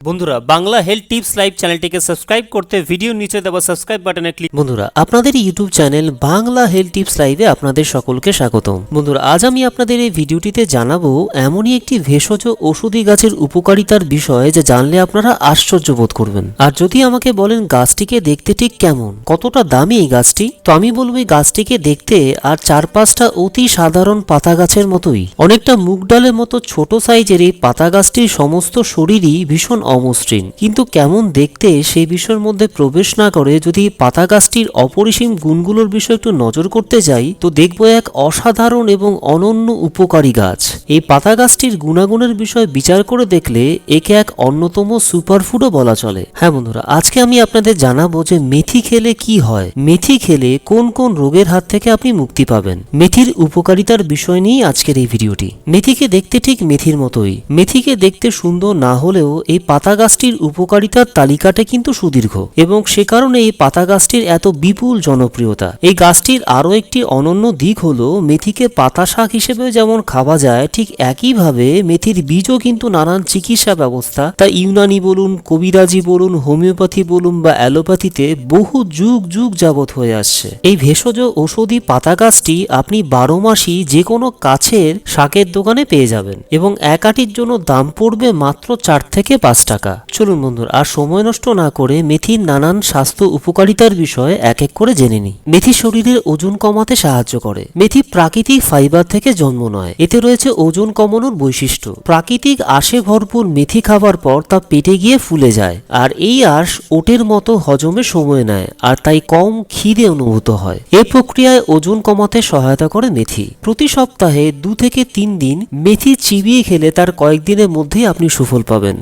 বন্ধুরা, Bangla health tips live চ্যানেলটিকে subscribe করতে ভিডিও নিচে দেওয়া সাবস্ক্রাইব বাটনে ক্লিক বন্ধুরা, আপনাদের YouTube channel Bangla health tips লাইভে আপনাদের সকলকে স্বাগতম। বন্ধুরা, আজ আমি আপনাদের এই ভিডিওটিতে জানাব এমনই একটি ভেষজ ওষুধি গাছের উপকারিতার বিষয়ে যে জানলে আপনারা আশ্চর্য বোধ করবেন। আর যদি আমাকে বলেন গাছটিকে দেখতে ঠিক কেমন, কতটা দামি এই গাছটি, তো আমি বলব এই গাছটিকে দেখতে আর চার পাঁচটা অতি সাধারণ পাতা গাছের মতোই। অনেকটা মুগ ডালের মতো ছোট সাইজের এই পাতা গাছটির সমস্ত শরীরই ভীষণ অমসৃণ। কিন্তু কেমন দেখতে সেই বিষয়ের মধ্যে প্রবেশ না করে যদি পাতা গাছটির অপরিসীম গুণগুলোর বিষয়ে একটু নজর করতে যাই, তো দেখব এক অসাধারণ এবং অনন্য উপকারী গাছ। এই পাতা গাছটির গুণাগুণের বিষয়ে বিচার করে দেখলে একে এক অন্যতম সুপারফুডও বলা চলে। হ্যাঁ বন্ধুরা, আজকে আমি আপনাদের জানাব যে মেথি খেলে কি হয়। মেথি খেলে কোন কোন রোগের হাত থেকে আপনি মুক্তি পাবেন? মেথির উপকারিতার বিষয় নিয়েই আজকের এই ভিডিওটি। মেথিকে দেখতে ঠিক মেথির মতোই। মেথিকে দেখতে সুন্দর না হলেও এই পাতা গাছটির উপকারিতার তালিকাটা কিন্তু সুদীর্ঘ এবং সে কারণে এই পাতা গাছটির এত বিপুল জনপ্রিয়তা। এই গাছটির আরও একটি অনন্য দিক হলো, মেথিকে পাতা শাক হিসেবে যেমন খাওয়া যায়, ঠিক একইভাবে মেথির বীজও কিন্তু নানান চিকিৎসা ব্যবস্থা। তা ইউনানি বলুন, কবিরাজি বলুন, হোমিওপ্যাথি বলুন বা অ্যালোপ্যাথিতে বহু যুগ যুগ যাবৎ হয়ে আসছে। এই ভেষজ ঔষধি পাতা গাছটি আপনি বারো মাসই যে কোনো কাছের শাকের দোকানে পেয়ে যাবেন এবং এক জন্য দাম পড়বে মাত্র চার থেকে পাঁচ টাকা। চলুন বন্ধুরা, আর সময় নষ্ট না করে মেথির নানান স্বাস্থ্য উপকারিতার বিষয়ে এক এক করে জেনে নিই। মেথি শরীরের ওজন কমাতে সাহায্য করে। মেথি প্রাকৃতিক ফাইবার থেকে জন্ম নয়। এতে রয়েছে ওজন কমানোর বৈশিষ্ট্য। প্রাকৃতিক আশে ভরপুর মেথি খাবার পর তা পেটে গিয়ে ফুলে যায় আর এই আঁশ ওটের মতো হজমে সময় নেয় আর তাই কম খিদে অনুভূত হয়। এ প্রক্রিয়ায় ওজন কমাতে সহায়তা করে মেথি। প্রতি সপ্তাহে দু থেকে তিন দিন মেথি চিবিয়ে খেলে তার কয়েকদিনের মধ্যেই আপনি সুফল পাবেন।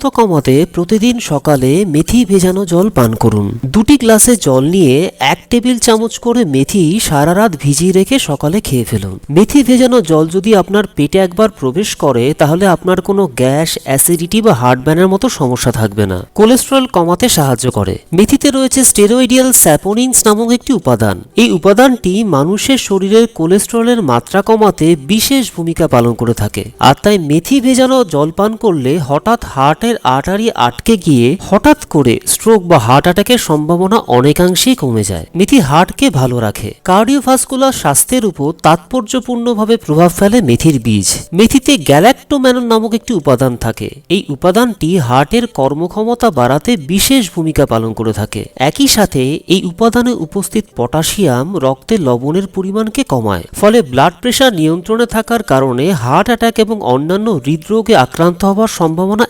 স্থূলতা কমাতে প্রতিদিন সকালে মেথি ভেজানো জল পান করুন। দুটি গ্লাসে জল নিয়ে এক টেবিল চামচ করে মেথি সারা রাত ভিজিয়ে রেখে সকালে খেয়ে ফেলুন। মেথি ভেজানো জল যদি আপনার পেটে একবার প্রবেশ করে, তাহলে আপনার কোনো গ্যাস, অ্যাসিডিটি বা হার্টব্যানের মতো সমস্যা থাকবে না। কোলেস্ট্রল কমাতে সাহায্য করে। মেথিতে রয়েছে স্টেরয়েডিয়াল স্যাপোনিনস নামক একটি উপাদান। এই উপাদানটি মানুষের শরীরের কোলেস্ট্রলের মাত্রা কমাতে বিশেষ ভূমিকা পালন করে থাকে। আর তাই মেথি ভেজানো জল পান করলে হঠাৎ হার্টের আর্টারি আটকে গিয়ে হঠাৎ করে স্ট্রোক বা হার্ট অ্যাটাকের সম্ভাবনা অনেকাংশেই কমে যায়। মেথি হার্টকে ভালো রাখে। কার্ডিওভাস্কুলার স্বাস্থ্যের উপর তাৎপর্যপূর্ণভাবে প্রভাব ফেলে মেথির বীজ। মেথিতে গ্যালাক্টোম্যানন নামক একটি উপাদান থাকে। এই উপাদানটি হার্টের কর্মক্ষমতা বাড়াতে বিশেষ ভূমিকা পালন করে থাকে। একই সাথে এই উপাদানে উপস্থিত পটাশিয়াম রক্তে লবণের পরিমাণকে কমায়। ফলে ব্লাড প্রেশার নিয়ন্ত্রণে থাকার কারণে হার্ট অ্যাটাক এবং অন্যান্য হৃদরোগে আক্রান্ত হওয়ার সম্ভাবনা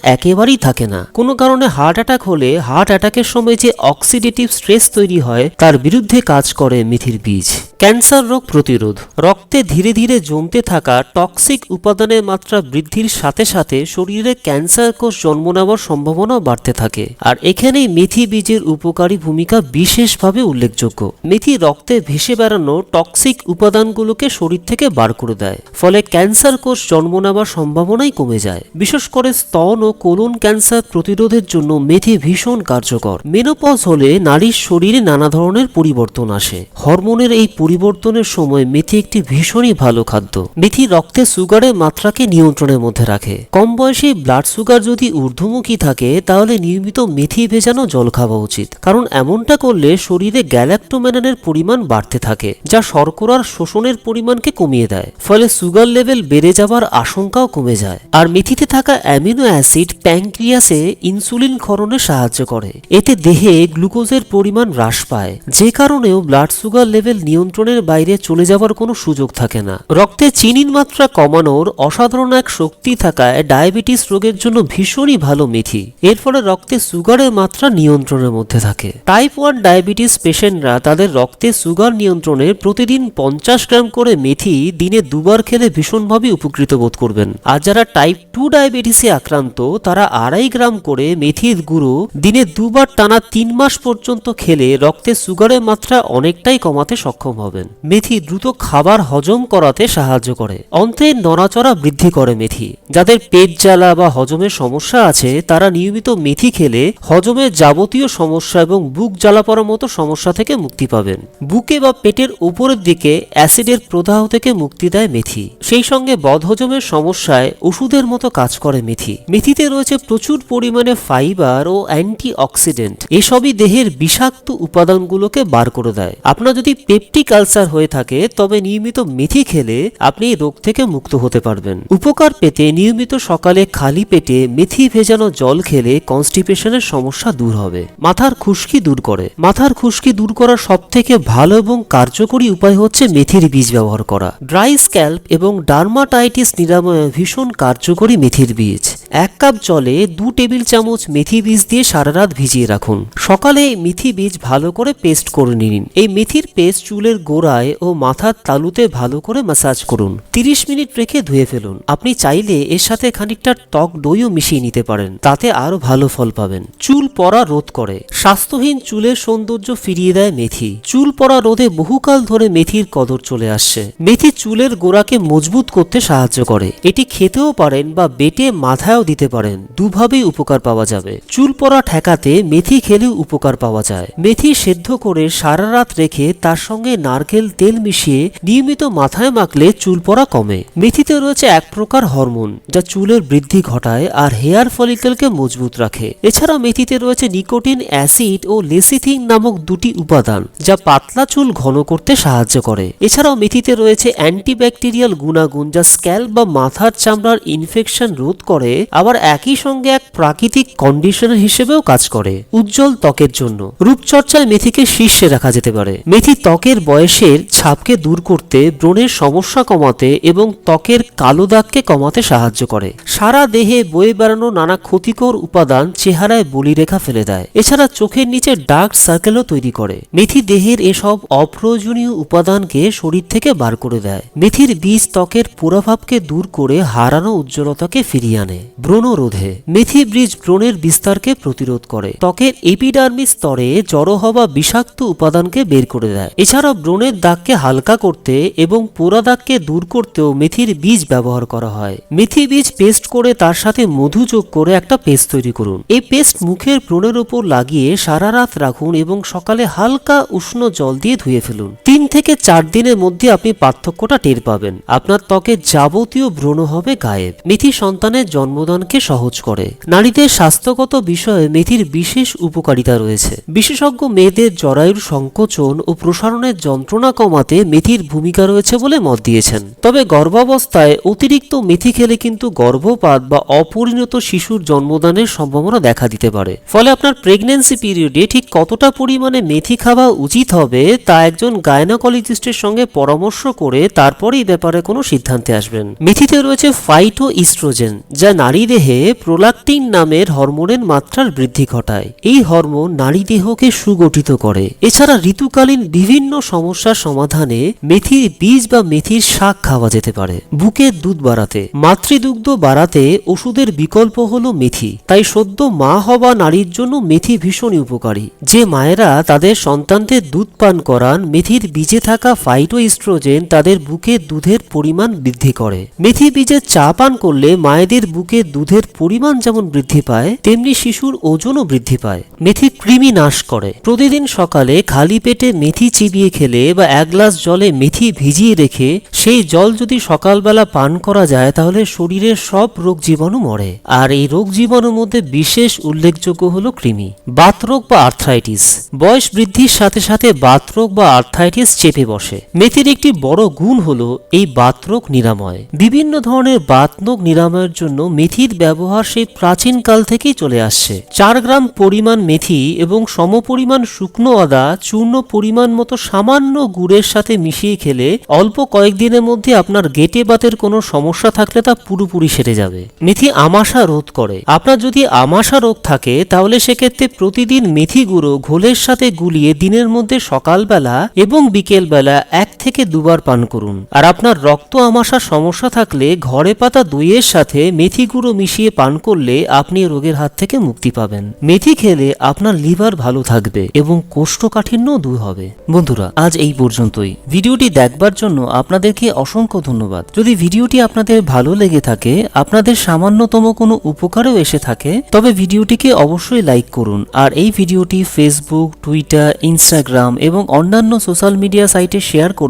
একেবারেই থাকে না। কোনো কারণে হার্ট অ্যাটাক হলে হার্ট অ্যাটাকের সময় যে অক্সিডেটিভ স্ট্রেস তৈরি হয়, তার বিরুদ্ধে কাজ করে মেথির বীজ। ক্যান্সার রোগ প্রতিরোধ। রক্তে ধীরে ধীরে জমতে থাকা টক্সিক উপাদানের মাত্রা বৃদ্ধির সাথে সাথে শরীরে ক্যান্সার কোষ জন্ম নেওয়ার সম্ভাবনাও বাড়তে থাকে। আর এখানেই মেথি বীজের উপকারী ভূমিকা বিশেষভাবে উল্লেখযোগ্য। মেথি রক্তে ভেসে বেড়ানো টক্সিক উপাদানগুলোকে শরীর থেকে বার করে দেয়। ফলে ক্যান্সার কোষ জন্ম নেওয়ার সম্ভাবনাই কমে যায়। বিশেষ করে স্তন ও কোলন ক্যান্সার প্রতিরোধের জন্য মেথি ভীষণ কার্যকর। মেনোপজ হলে নারীর শরীরে নানা ধরনের পরিবর্তন আসে। হরমোনের এই পরিবর্তনের সময় মেথি একটি ভীষণই ভালো খাদ্য। মেথি রক্তে সুগারের মাত্রাকে নিয়ন্ত্রণের মধ্যে রাখে। কম বয়সে ব্লাড সুগার যদি ঊর্ধ্বমুখী থাকে, তাহলে নিয়মিত মেথি ভেজানো জল খাওয়া উচিত। কারণ এমনটা করলে শরীরে গ্যালাক্টোম্যাননের পরিমাণ বাড়তে থাকে, যা শর্করার শোষণের পরিমাণকে কমিয়ে দেয়। ফলে সুগার লেভেল বেড়ে যাওয়ার আশঙ্কাও কমে যায়। আর মেথিতে থাকা অ্যামিনো অ্যাসিড প্যাঙ্ক্রিয়াসে ইনসুলিন ক্ষরণে সাহায্য করে। এতে দেহে গ্লুকোজের পরিমাণ হ্রাস পায়। যে কারণেও ব্লাড সুগার লেভেল নিয়ন্ত্রণের বাইরে চলে যাওয়ার কোনো সুযোগ থাকে না। রক্তে চিনির মাত্রা কমানোর অসাধারণ এক শক্তি থাকায় ডায়াবেটিস রোগের জন্য ভীষণই ভালো মেথি। এর ফলে রক্তে সুগারের মাত্রা নিয়ন্ত্রণের মধ্যে থাকে। টাইপ ওয়ান ডায়াবেটিস পেশেন্টরা তাদের রক্তে সুগার নিয়ন্ত্রণে প্রতিদিন পঞ্চাশ গ্রাম করে মেথি দিনে দুবার খেলে ভীষণভাবে উপকৃত বোধ করবেন। আর যারা টাইপ টু ডায়াবেটিসে আক্রান্ত, তারা আড়াই গ্রাম করে মেথির গুঁড়ো দিনে দুবার টানা তিন মাস পর্যন্ত খেলে রক্তে সুগারের মাত্রা অনেকটাই কমাতে সক্ষম হবেন। মেথি দ্রুত খাবার হজম করাতে সাহায্য করে। অন্ত্রের নড়াচড়া বৃদ্ধি করে মেথি। যাদের পেট জ্বালা বা হজমের সমস্যা আছে, তারা নিয়মিত মেথি খেলে হজমের যাবতীয় সমস্যা এবং বুক জ্বালা পড়ার মতো সমস্যা থেকে মুক্তি পাবেন। বুকে বা পেটের উপরের দিকে অ্যাসিডের প্রদাহ থেকে মুক্তি দেয় মেথি। সেই সঙ্গে বদহজমের সমস্যায় ওষুধের মতো কাজ করে মেথি। মেথিতে রয়েছে প্রচুর পরিমাণে ফাইবার ও অ্যান্টি অক্সিডেন্ট এসবই দেহের বিষাক্ত উপাদানগুলোকে বার করে দেয়। আপনার যদি পেপটিক আলসার হয়ে থাকে, তবে নিয়মিত মেথি খেলে আপনি এই রোগ থেকে মুক্ত হতে পারবেন। উপকার পেতে নিয়মিত সকালে খালি পেটে মেথি ভেজানো জল খেলে কনস্টিপেশনের সমস্যা দূর হবে। মাথার খুশকি দূর করে। মাথার খুশকি দূর করার সব থেকে ভালো এবং কার্যকরী উপায় হচ্ছে মেথির বীজ ব্যবহার করা। ড্রাই স্ক্যাল্প এবং ডার্মাটাইটিস নিরাময়ে ভীষণ কার্যকরী মেথির বীজ। এক কাপ জলে দু টেবিল চামচ মেথি বীজ দিয়ে সারা রাত ভিজিয়ে রাখুন। সকালে মেথি বীজ ভালো করে পেস্ট করে নিন। এই মেথির পেস্ট চুলের গোড়ায় ও মাথার তালুতে ভালো করে ম্যাসাজ করুন। তিরিশ মিনিট রেখে ধুয়ে ফেলুন। আপনি চাইলে এর সাথে খানিকটা টক দইও মিশিয়ে নিতে পারেন। তাতে আরও ভালো ফল পাবেন। চুল পড়া রোধ করে। স্বাস্থ্যহীন চুলের সৌন্দর্য ফিরিয়ে দেয় মেথি। চুল পড়া রোধে বহুকাল ধরে মেথির কদর চলে আসছে। মেথি চুলের গোড়াকে মজবুত করতে সাহায্য করে। এটি খেতেও পারেন বা বেটে মাথায়ও দিতে পারেন। দুভাবেই উপকার পাওয়া যাবে। চুল পড়া ঠেকাতে মেথি খেলেও উপকার পাওয়া যায়। মেথি সেদ্ধ করে সারা রাত রেখে তার সঙ্গে নারকেল, তেল মিশিয়ে নিয়মিত মাথায় মাখলে চুল পড়া কমে। মেথিতে রয়েছে এক প্রকার হরমোন, যা চুলের বৃদ্ধি ঘটায় আর হেয়ার ফলিকেলকে মজবুত রাখে। এছাড়া মেথিতে রয়েছে নিকোটিন, অ্যাসিড ও লেসিথিন নামক দুটি উপাদান, যা পাতলা চুল ঘন করতে সাহায্য করে। এছাড়াও মেথিতে রয়েছে অ্যান্টিব্যাকটেরিয়াল গুণাগুণ, যা স্ক্যাল বা মাথার চামড়ার ইনফেকশন রোধ করে। আবার একই সঙ্গে এক প্রাকৃতিক কন্ডিশনার হিসেবেও কাজ করে, উজ্জ্বল ত্বকের জন্য। রূপচর্চায় মেথিকে শীর্ষে রাখা যেতে পারে। মেথি ত্বকের বয়সের ছাপকে দূর করতে ব্রণের সমস্যা কমাতে এবং ত্বকের কালো দাগকে কমাতে সাহায্য করে। সারা দেহে বয়ে বেড়ানো নানা ক্ষতিকর উপাদান চেহারায় বলিরেখা ফেলে দেয়। এছাড়া চোখের নিচে ডার্ক সার্কেলও তৈরি করে। মেথি দেহের এসব অপ্রয়োজনীয় উপাদানকে শরীর থেকে বার করে দেয়। মেথির বীজ ত্বকের পুরাভাবকে দূর করে হারানো উজ্জ্বলতাকে ফিরিয়ে আনে। ব্রণ রোধে। মেথি ব্রিজ ব্রণের বিস্তারকে প্রতিরোধ করে। ত্বকের এপিডার্মি স্তরে জড়ো হওয়া বিষাক্ত উপাদানকে বের করে দেয়। এছাড়া ব্রণের দাগকে হালকা করতে এবং পোড়া দাগকে দূর করতেও মেথির বীজ ব্যবহার করা হয়। মেথি বীজ পেস্ট করে তার সাথে মধু যোগ করে একটা পেস্ট তৈরি করুন। এই পেস্ট মুখের ব্রণের উপর লাগিয়ে সারা রাত রাখুন এবং সকালে হালকা উষ্ণ জল দিয়ে ধুয়ে ফেলুন। তিন থেকে চার দিনের মধ্যে আপনি পার্থক্যটা টের পাবেন। আপনার ত্বকে যাবতীয় ব্রণ হবে গায়েব। মেথি সন্তানের জন্মদানকে সহজ করে। নারীদের স্বাস্থ্যগত বিষয়ে মেথির বিশেষ উপকারিতা রয়েছে। বিশেষজ্ঞ মেয়েদের জরায়ুর সংকোচন ও প্রসারণের যন্ত্রণা কমাতে মেথির ভূমিকা রয়েছে বলে মত দিয়েছেন। তবে গর্ভাবস্থায় অতিরিক্ত মেথি খেলে কিন্তু গর্ভপাত বা অপরিণত শিশুর জন্মদানের সম্ভাবনা দেখা দিতে পারে। ফলে আপনার প্রেগন্যান্সি পিরিয়ডে ঠিক কতটা পরিমাণে মেথি খাওয়া উচিত হবে তা একজন গায়নাকোলজিস্টের সঙ্গে পরামর্শ করে তারপরেই ব্যাপারে কোনো সিদ্ধান্তে আসবেন। মেথিতে রয়েছে ফাইটো ইস্ট্রোজেন যা নারী দেহে প্রোলাকটিন নামের হরমোনের মাত্রার বৃদ্ধি ঘটায়। এই হরমোন নারী দেহকে সুগঠিত করে। এছাড়া ঋতুকালীন বিভিন্ন সমস্যার সমাধানে মেথির বীজ বা মেথির শাক খাওয়া যেতে পারে। বুকের দুধ বাড়াতে, মাতৃদুগ্ধ বাড়াতে ওষুধের বিকল্প হলো মেথি। তাই সদ্য মা হওয়া নারীর জন্য মেথি ভীষণই উপকারী। যে মায়েরা তাদের সন্তানদের দুধ পান করান, মেথির বীজে থাকা ফাইটো ইস্ট্রোজেন তাদের বুকে দুধের পরিমাণ বৃদ্ধি করে। মেথি বীজের চা পান করলে মায়েদের বুকে দুধের পরিমাণ যেমন বৃদ্ধি পায়, তেমনি শিশুর ওজনও বৃদ্ধি পায়। মেথি কৃমি নাশ করে। প্রতিদিন সকালে খালি পেটে মেথি চিবিয়ে খেলে বা এক গ্লাস জলে মেথি ভিজিয়ে রেখে সেই জল যদি সকালবেলা পান করা যায়, তাহলে শরীরের সব রোগ জীবাণু মরে। আর এই রোগ জীবাণুর মধ্যে বিশেষ উল্লেখযোগ্য হলো কৃমি। বাতরোগ বা আর্থ্রাইটিস। বয়স বৃদ্ধির সাথে সাথে বাতরোগ বা আর্থ্রাইটিস চেপে বসে। মেথির একটি বড় গুণ হলো এই বাতরোগ নিরাময়। বিভিন্ন ধরনের বাতরোগ নিরাময়ের জন্য মেথির ব্যবহার সেই প্রাচীন কাল থেকেই চলে আসছে। চার গ্রাম পরিমাণ মেথি এবং সমপরিমাণ শুকনো আদা চূর্ণ পরিমাণ মতো সামান্য গুড়ের সাথে মিশিয়ে খেলে অল্প কয়েকদিনের মধ্যে আপনার গেটে বাতের কোনো সমস্যা থাকলে তা পুরোপুরি সেরে যাবে। মেথি আমাশা রোধ করে। আপনার যদি আমাশা রোগ থাকে, তাহলে সেক্ষেত্রে প্রতিদিন মেথি গুঁড়ো ঘোলের সাথে গুলিয়ে দিনের মধ্যে সকালবেলা এবং বিকেলবেলা এক থেকে দুবার পান করুন। আর আপনার রক্ত আমাশার সমস্যা থাকলে ঘরে পাতা দইয়ের সাথে মেথি গুঁড়ো মিশিয়ে পান করলে আপনি রোগের হাত থেকে মুক্তি পাবেন। মেথি খেলে আপনার লিভার ভালো থাকবে এবং কোষ্ঠকাঠিন্যও দূর হবে। বন্ধুরা, আজ এই পর্যন্তই। ভিডিওটি দেখবার জন্য আপনাদেরকে অসংখ্য ধন্যবাদ। যদি ভিডিওটি আপনাদের ভালো লেগে থাকে, আপনাদের সামান্যতম কোনো উপকারেও এসে থাকে, তবে ভিডিওটিকে অবশ্যই লাইক করুন। আর এই ভিডিওটি ফেসবুক টুইটার ইনস্টাগ্রাম এবং অন্যান্য সোশ্যাল মিডিয়া সাইটে শেয়ার করুন।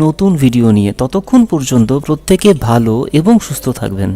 নতুন ভিডিও নিয়ে ততক্ষণ পর্যন্ত প্রত্যেকে ভালো এবং সুস্থ থাকবেন।